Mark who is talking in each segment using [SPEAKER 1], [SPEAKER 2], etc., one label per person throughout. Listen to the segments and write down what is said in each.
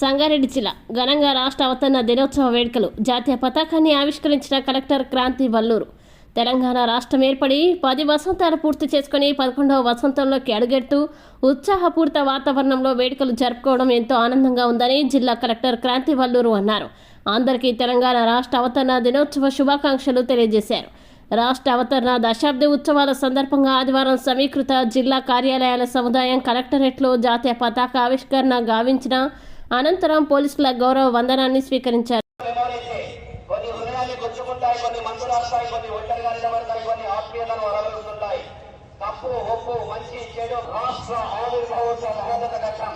[SPEAKER 1] సంగారెడ్డి జిల్లా ఘనంగా రాష్ట్ర అవతరణ దినోత్సవ వేడుకలు జాతీయ పతాకాన్ని ఆవిష్కరించిన కలెక్టర్ క్రాంతి వల్లూరు. తెలంగాణ రాష్ట్రం ఏర్పడి పది వసంతాలు పూర్తి చేసుకుని పదకొండవ వసంతంలోకి అడుగెడుతూ ఉత్సాహపూరిత వాతావరణంలో వేడుకలు జరుపుకోవడం ఎంతో ఆనందంగా ఉందని జిల్లా కలెక్టర్ క్రాంతి వల్లూరు అన్నారు. అందరికీ తెలంగాణ రాష్ట్ర అవతరణ దినోత్సవ శుభాకాంక్షలు తెలియజేశారు. రాష్ట్ర అవతరణ దశాబ్ది ఉత్సవాల సందర్భంగా ఆదివారం సమీకృత జిల్లా కార్యాలయాల సముదాయం కలెక్టరేట్లో జాతీయ పతాక ఆవిష్కరణ గావించిన అనంతరం పోలీసుల గౌరవ వందనాన్ని స్వీకరించారు.
[SPEAKER 2] తప్పు ఒప్పు మంచి చెడు రాష్ట్ర ఘట్టం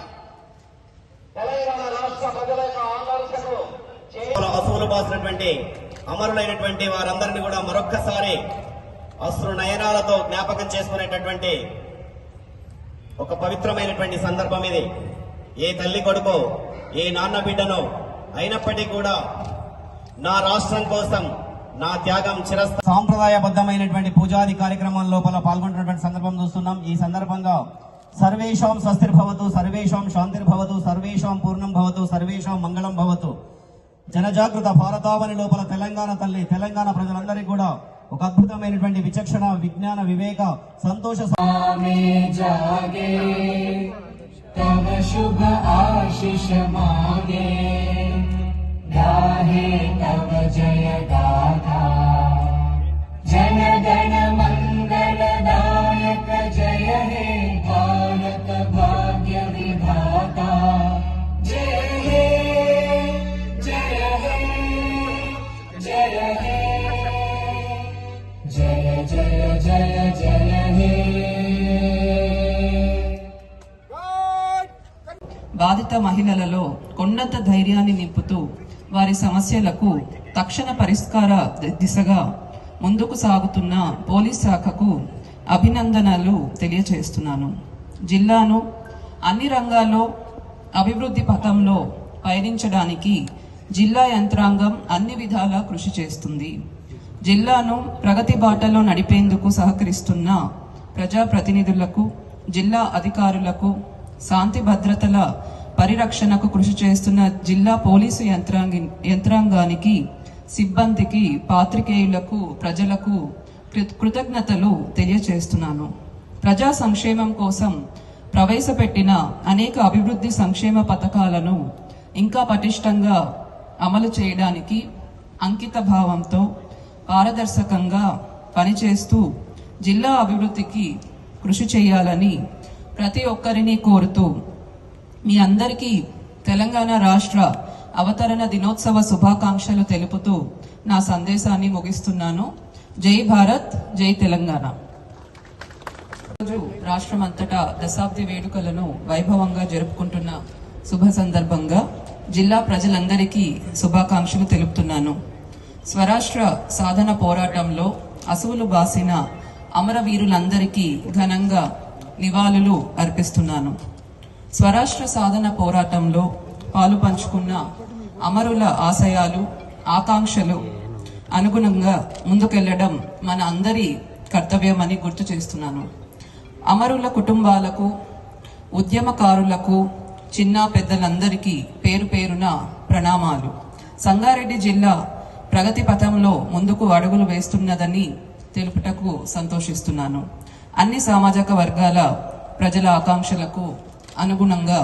[SPEAKER 2] తెలంగాణ రాష్ట్ర ప్రజల యొక్క
[SPEAKER 3] బాసినటువంటి అమరులైనటువంటి వారందరినీ కూడా మరొక్కసారి అశ్రు నయనాలతో జ్ఞాపకం చేసుకునేటటువంటి ఒక పవిత్రమైనటువంటి సందర్భం ఇది. ఏ తల్లి కొడుకు ఏ నాన్న బిడ్డను అయినప్పటికీ కూడా నా రాష్ట్రం కోసం నా త్యాగం చిరస్ సాంప్రదాయబద్ధమైనటువంటి పూజాది కార్యక్రమం లోపల పాల్గొంటున్నటువంటి సందర్భం చూస్తున్నాం. ఈ సందర్భంగా సర్వేషాం స్వస్తిర్భవతు సర్వేషాం శాంతిర్భవతు సర్వేషాం పూర్ణం భవతు సర్వేషాం మంగళం భవతు. జనజాగృత భారతావని లోపల తెలంగాణ తల్లి తెలంగాణ ప్రజలందరికీ కూడా ఒక అద్భుతమైనటువంటి విచక్షణ విజ్ఞాన వివేక సంతోష
[SPEAKER 4] స్వామి జాగే. तब शुभ आशीष गाहे तब जय
[SPEAKER 5] బాధిత మహిళలలో కొండంత ధైర్యాన్ని నింపుతూ వారి సమస్యలకు తక్షణ పరిష్కార దిశగా ముందుకు సాగుతున్న పోలీస్ శాఖకు అభినందనలు తెలియచేస్తున్నాను. జిల్లాను అన్ని రంగాల్లో అభివృద్ధి పథంలో పయనించడానికి జిల్లా యంత్రాంగం అన్ని విధాలా కృషి చేస్తుంది. జిల్లాను ప్రగతి బాటలో నడిపేందుకు సహకరిస్తున్న ప్రజాప్రతినిధులకు జిల్లా అధికారులకు శాంతి భద్రతల పరిరక్షణకు కృషి చేస్తున్న జిల్లా పోలీసు యంత్రాంగి యంత్రాంగానికి సిబ్బందికి పాత్రికేయులకు ప్రజలకు కృతజ్ఞతలు తెలియచేస్తున్నాను. ప్రజా సంక్షేమం కోసం ప్రవేశపెట్టిన అనేక అభివృద్ధి సంక్షేమ పథకాలను ఇంకా పటిష్టంగా అమలు చేయడానికి అంకిత భావంతో పారదర్శకంగా పనిచేస్తూ జిల్లా అభివృద్ధికి కృషి చేయాలని ప్రతి ఒక్కరిని కోరుతూ మీ అందరికీ తెలంగాణ రాష్ట్ర అవతరణ దినోత్సవ శుభాకాంక్షలు తెలుపుతూ నా సందేశాన్ని ముగిస్తున్నాను. జై భారత్ జై తెలంగాణ. రోజు రాష్ట్రమంతటా దశాబ్ది వేడుకలను వైభవంగా జరుపుకుంటున్న శుభ సందర్భంగా జిల్లా ప్రజలందరికీ శుభాకాంక్షలు తెలుపుతున్నాను. స్వరాష్ట్ర సాధన పోరాటంలో అసువులు బాసిన అమరవీరులందరికీ ఘనంగా నివాళులు అర్పిస్తున్నాను. స్వరాష్ట్ర సాధన పోరాటంలో పాలు పంచుకున్న అమరుల ఆశయాలు ఆకాంక్షలు అనుగుణంగా ముందుకెళ్ళడం మన అందరి కర్తవ్యమని గుర్తు చేస్తున్నాను. అమరుల కుటుంబాలకు ఉద్యమకారులకు చిన్న పెద్దలందరికీ పేరు పేరున ప్రణామాలు. సంగారెడ్డి జిల్లా ప్రగతి పథంలో ముందుకు అడుగులు వేస్తున్నదని తెలుపుటకు సంతోషిస్తున్నాను. అన్ని సామాజిక వర్గాల ప్రజల ఆకాంక్షలకు అనుగుణంగా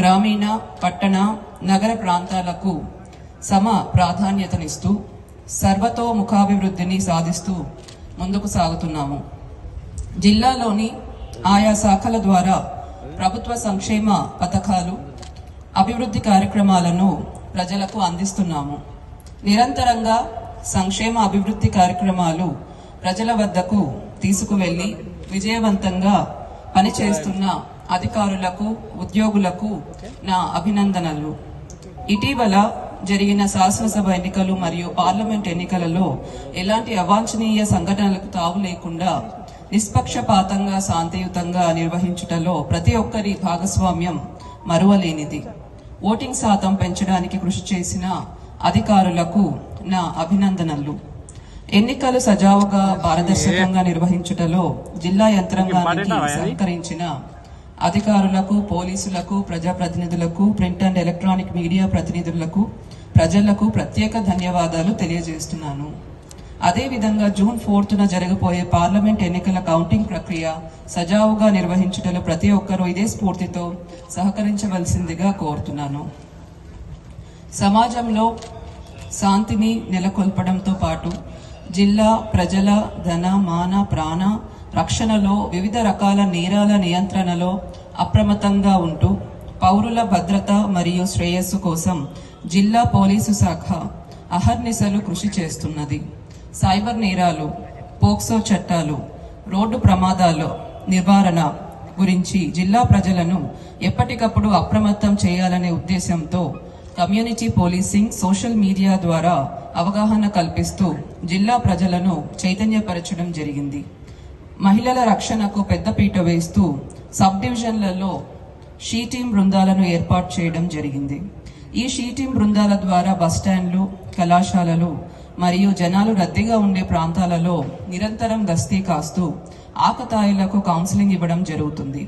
[SPEAKER 5] గ్రామీణ పట్టణ నగర ప్రాంతాలకు సమ ప్రాధాన్యతనిస్తూ సర్వతోముఖాభివృద్ధిని సాధిస్తూ ముందుకు సాగుతున్నాము. జిల్లాలోని ఆయా శాఖల ద్వారా ప్రభుత్వ సంక్షేమ పథకాలు అభివృద్ధి కార్యక్రమాలను ప్రజలకు అందిస్తున్నాము. నిరంతరంగా సంక్షేమ అభివృద్ధి కార్యక్రమాలు ప్రజల వద్దకు తీసుకువెళ్ళి విజయవంతంగా పనిచేస్తున్న అధికారులకు ఉద్యోగులకు నా అభినందనలు. ఇటీవల జరిగిన శాసనసభ ఎన్నికలు మరియు పార్లమెంట్ ఎన్నికలలో ఎలాంటి అవాంఛనీయ సంఘటనలకు తావు లేకుండా నిష్పక్షపాతంగా శాంతియుతంగా నిర్వహించుటలో ప్రతి ఒక్కరి భాగస్వామ్యం మరువలేనిది. ఓటింగ్ శాతం పెంచడానికి కృషి చేసిన అధికారులకు నా అభినందనలు. ఎన్నికలు సజావుగా పారదర్శకంగా నిర్వహించుటలో జిల్లా యంత్రాంగానికి సహకరించిన అధికారులకు పోలీసులకు ప్రజాప్రతినిధులకు ప్రింట్ అండ్ ఎలక్ట్రానిక్ మీడియా ప్రతినిధులకు ప్రజలకు ప్రత్యేక ధన్యవాదాలు తెలియజేస్తున్నాను. అదేవిధంగా జూన్ ఫోర్త్న జరగబోయే పార్లమెంట్ ఎన్నికల కౌంటింగ్ ప్రక్రియ సజావుగా నిర్వహించుటలో ప్రతి ఒక్కరూ ఇదే స్ఫూర్తితో సహకరించవలసిందిగా కోరుతున్నాను. సమాజంలో శాంతిని నెలకొల్పడంతో పాటు జిల్లా ప్రజల ధన మాన ప్రాణ రక్షణలో వివిధ రకాల నేరాల నియంత్రణలో అప్రమత్తంగా ఉంటూ పౌరుల భద్రత మరియు శ్రేయస్సు కోసం జిల్లా పోలీసు శాఖ అహర్నిశలు కృషి చేస్తున్నది. సైబర్ నేరాలు పోక్సో చట్టాలు రోడ్డు ప్రమాదాలు నివారణ గురించి జిల్లా ప్రజలను ఎప్పటికప్పుడు అప్రమత్తం చేయాలనే ఉద్దేశంతో కమ్యూనిటీ పోలీసింగ్ సోషల్ మీడియా ద్వారా అవగాహన కల్పిస్తూ జిల్లా ప్రజలను చైతన్యపరచడం జరిగింది. మహిళల రక్షణకు పెద్దపీట వేస్తూ సబ్ డివిజన్లలో షీటీం బృందాలను ఏర్పాటు చేయడం జరిగింది. ఈ షీటీం బృందాల ద్వారా బస్టాండ్లు కళాశాలలు మరియు జనాలు రద్దీగా ఉండే ప్రాంతాలలో నిరంతరం గస్తీ కాస్తూ ఆకతాయిలకు కౌన్సిలింగ్ ఇవ్వడం జరుగుతుంది.